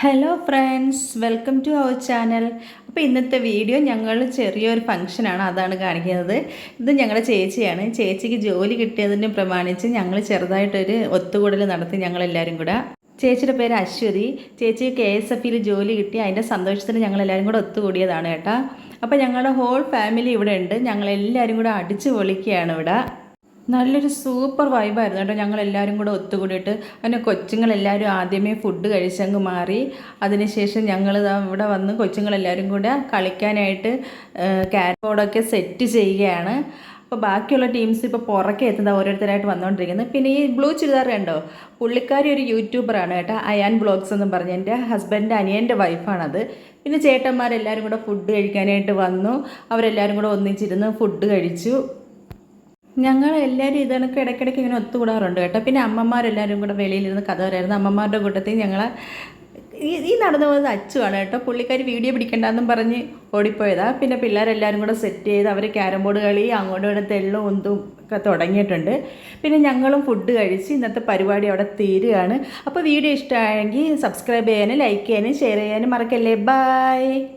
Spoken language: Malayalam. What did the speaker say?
Hello friends welcome to our channel അപ്പോൾ ഇന്നത്തെ വീഡിയോ ഞങ്ങൾ ചെറിയൊരു ഫംഗ്ഷനാണ് അതാണ് കാണിക്കുന്നത്. ഇത് ഞങ്ങളുടെ ചേച്ചിയാണ്. ചേച്ചിക്ക് ജോലി കിട്ടിയതിനെ പ്രമാണിച്ച് ഞങ്ങൾ ചെറുതായിട്ടൊരു ഒത്തുകൂടൽ നടത്തി ഞങ്ങളെല്ലാവരും കൂടെ. ചേച്ചിയുടെ പേര് അശ്വതി. ചേച്ചി കെ എസ് എഫിൽ ജോലി കിട്ടി. അതിന്റെ സന്തോഷത്തിന് ഞങ്ങളെല്ലാവരും കൂടെ ഒത്തുകൂടിയതാണ് കേട്ടോ. അപ്പോൾ ഞങ്ങളുടെ ഹോൾ ഫാമിലി ഇവിടെ ഉണ്ട്. ഞങ്ങളെല്ലാവരും കൂടെ അടിച്ചു പൊളിക്കുകയാണ് ഇവിടെ. നല്ലൊരു സൂപ്പർ വൈബായിരുന്നു കേട്ടോ ഞങ്ങൾ എല്ലാവരും കൂടെ ഒത്തുകൂടിയിട്ട്. അങ്ങനെ കൊച്ചുങ്ങളെല്ലാവരും ആദ്യമേ ഫുഡ് കഴിച്ചങ്ങ് മാറി. അതിനുശേഷം ഞങ്ങൾ ഇവിടെ വന്ന് കൊച്ചുങ്ങളെല്ലാവരും കൂടെ കളിക്കാനായിട്ട് ക്യാരം ബോർഡൊക്കെ സെറ്റ് ചെയ്യുകയാണ്. അപ്പോൾ ബാക്കിയുള്ള ടീംസ് ഇപ്പോൾ പുറക്കെ എത്തുന്നത് ഓരോരുത്തരായിട്ട് വന്നുകൊണ്ടിരിക്കുന്നത് പിന്നെ ഈ ബ്ലൂ ചുരിദാർ കണ്ടോ? പുള്ളിക്കാരി ഒരു യൂട്യൂബറാണ് കേട്ടോ. അയാൻ ബ്ലോഗ്സ് എന്ന് പറഞ്ഞ് എന്റെ ഹസ്ബൻഡ് അനിയന്റെ വൈഫാണത് പിന്നെ ചേട്ടന്മാരെല്ലാവരും കൂടെ ഫുഡ് കഴിക്കാനായിട്ട് വന്നു. അവരെല്ലാവരും കൂടെ ഒന്നിച്ചിരുന്ന് ഫുഡ് കഴിച്ചു. ഞങ്ങൾ എല്ലാവരും ഇതൊക്കെ ഇടയ്ക്കിടയ്ക്ക് ഇങ്ങനെ ഒത്തുകൂടാറുണ്ട് കേട്ടോ. പിന്നെ അമ്മമാരെല്ലാവരും കൂടെ വെളിയിലിരുന്ന് കഥ പറയായിരുന്നു. അമ്മമാരുടെ കൂട്ടത്തിൽ ഞങ്ങൾ ഈ നടന്നു പോകുന്നത് അച്ചുവാണ് കേട്ടോ. പുള്ളിക്കാർ വീഡിയോ പിടിക്കണ്ടെന്നും പറഞ്ഞ് ഓടിപ്പോയതാ. പിന്നെ പിള്ളേരെല്ലാവരും കൂടെ സെറ്റ് ചെയ്ത് അവർ ക്യാരം ബോർഡ് കളി അങ്ങോട്ടും ഇവിടെ തെള്ളും ഒന്തും ഒക്കെ തുടങ്ങിയിട്ടുണ്ട്. പിന്നെ ഞങ്ങളും ഫുഡ് കഴിച്ച് ഇന്നത്തെ പരിപാടി അവിടെ തീരുകയാണ്. അപ്പോൾ വീഡിയോ ഇഷ്ടമായെങ്കിൽ സബ്സ്ക്രൈബ് ചെയ്യാനും ലൈക്ക് ചെയ്യാനും ഷെയർ ചെയ്യാനും മറക്കല്ലേ. ബൈ